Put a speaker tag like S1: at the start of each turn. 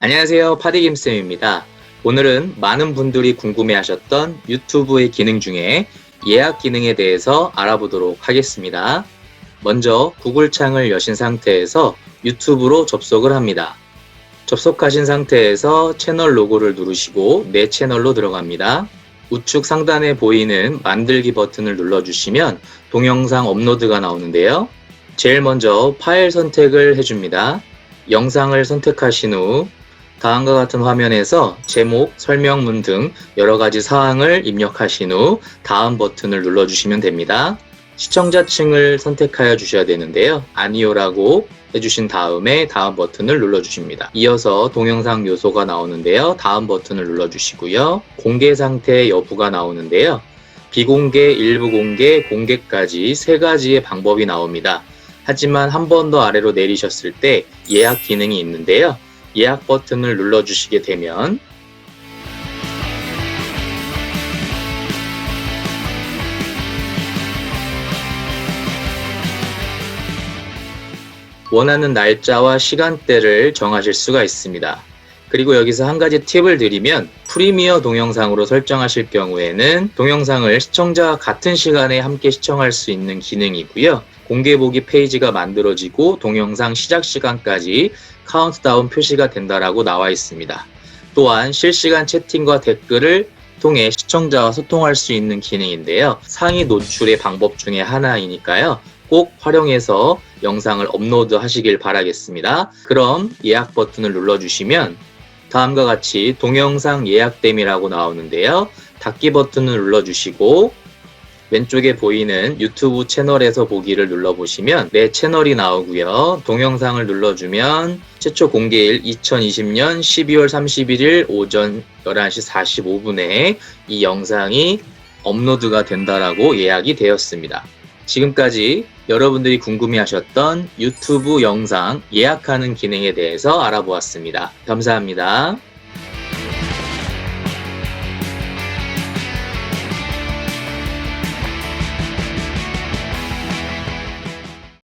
S1: 안녕하세요. 파디김쌤입니다. 오늘은 많은 분들이 궁금해하셨던 유튜브의 기능 중에 예약 기능에 대해서 알아보도록 하겠습니다. 먼저 구글 창을 여신 상태에서 유튜브로 접속을 합니다. 접속하신 상태에서 채널 로고를 누르시고 내 채널로 들어갑니다. 우측 상단에 보이는 만들기 버튼을 눌러주시면 동영상 업로드가 나오는데요. 제일 먼저 파일 선택을 해줍니다. 영상을 선택하신 후 다음과 같은 화면에서 제목, 설명문 등 여러 가지 사항을 입력하신 후 다음 버튼을 눌러주시면 됩니다. 시청자층을 선택하여 주셔야 되는데요. 아니요라고 해주신 다음에 다음 버튼을 눌러주십니다. 이어서 동영상 요소가 나오는데요. 다음 버튼을 눌러주시고요. 공개 상태 여부가 나오는데요. 비공개, 일부 공개, 공개까지 세 가지의 방법이 나옵니다. 하지만 한 번 더 아래로 내리셨을 때 예약 기능이 있는데요. 예약 버튼을 눌러주시게 되면 원하는 날짜와 시간대를 정하실 수가 있습니다. 그리고 여기서 한 가지 팁을 드리면 프리미어 동영상으로 설정하실 경우에는 동영상을 시청자와 같은 시간에 함께 시청할 수 있는 기능이고요. 공개 보기 페이지가 만들어지고 동영상 시작 시간까지 카운트다운 표시가 된다라고 나와 있습니다. 또한 실시간 채팅과 댓글을 통해 시청자와 소통할 수 있는 기능인데요. 상위 노출의 방법 중에 하나이니까요. 꼭 활용해서 영상을 업로드 하시길 바라겠습니다. 그럼 예약 버튼을 눌러주시면 다음과 같이 동영상 예약됨이라고 나오는데요. 닫기 버튼을 눌러주시고 왼쪽에 보이는 유튜브 채널에서 보기를 눌러보시면 내 채널이 나오고요. 동영상을 눌러주면 최초 공개일 2020년 12월 31일 오전 11시 45분에 이 영상이 업로드가 된다라고 예약이 되었습니다. 지금까지 여러분들이 궁금해하셨던 유튜브 영상 예약하는 기능에 대해서 알아보았습니다. 감사합니다.